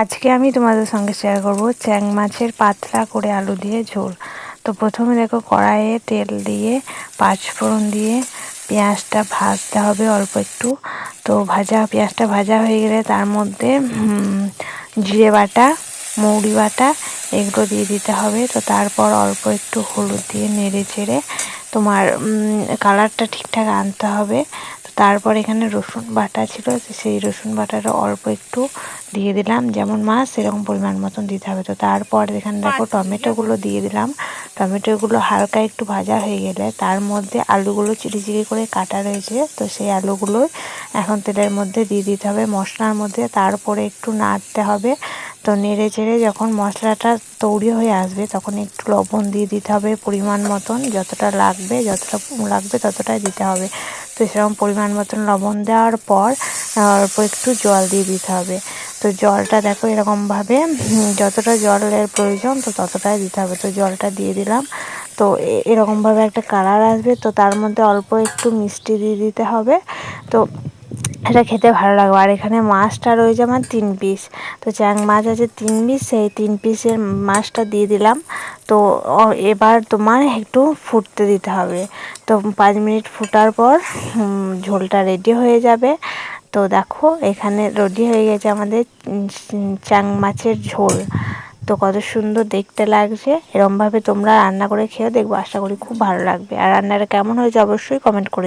আজকে আমি তোমাদের সঙ্গে শেয়ার করব চ্যাং মাছের পাতলা করে আলু দিয়ে ঝোল। তো প্রথমে দেখো কড়াইয়ে তেল দিয়ে, পাঁচ পাঁচফোড়ন দিয়ে পেঁয়াজটা ভাজতে হবে অল্প একটু। তো ভাজা, পেঁয়াজটা ভাজা হয়ে গেলে তার মধ্যে জিরে বাটা, মৌরি বাটা এগুলো দিয়ে দিতে হবে। তো তারপর অল্প একটু হলুদ দিয়ে নেড়ে চেড়ে তোমার কালারটা ঠিকঠাক আনতে হবে। তারপর এখানে রসুন বাটা ছিল সেই রসুন বাটাটা অল্প একটু দিয়ে দিলাম। যেমন মাছ সেরকম পরিমাণ মতন দিতে হবে। তো তারপর এখানে দেখো টমেটোগুলো দিয়ে দিলাম। টমেটোগুলো হালকা একটু ভাজা হয়ে গেলে তার মধ্যে আলুগুলো চিলি করে কাটা রয়েছে। তো সেই আলুগুলো এখন তেলের মধ্যে দিয়ে দিতে হবে মশলার মধ্যে। তারপরে একটু নাড়তে হবে। তো নেড়ে চেড়ে যখন মশলাটা তৈরি হয়ে আসবে তখন একটু লবণ দিয়ে দিতে হবে পরিমাণ মতন। যতটা লাগবে যতটা লাগবে ততটাই দিতে হবে। তো সেরকম পরিমাণ মতন লবণ দেওয়ার পর অল্প একটু জল দিয়ে দিতে হবে। তো জলটা দেখো এরকমভাবে যতটা জলের প্রয়োজন তো ততটাই দিতে হবে। তো জলটা দিয়ে দিলাম। তো এরকমভাবে একটা কালার আসবে। তো তার মধ্যে অল্প একটু মিষ্টি দিয়ে দিতে হবে। তো এটা খেতে ভালো লাগবে। আর এখানে মাছটা রয়েছে আমার তিন পিস। তো চ্যাং মাছ আছে তিন পিস। সেই তিন পিসের মাছটা দিয়ে দিলাম। তো এবার তোমার একটু ফুটতে দিতে হবে। তো পাঁচ মিনিট ফুটার পর ঝোলটা রেডি হয়ে যাবে। তো দেখো, এখানে রেডি হয়ে গেছে আমাদের চাং মাছের ঝোল। তো কত সুন্দর দেখতে লাগছে। এরমভাবে তোমরা রান্না করে খেয়ে দেখব। আশা করি খুব ভালো লাগবে। আর রান্নাটা কেমন হয়েছে অবশ্যই কমেন্ট করে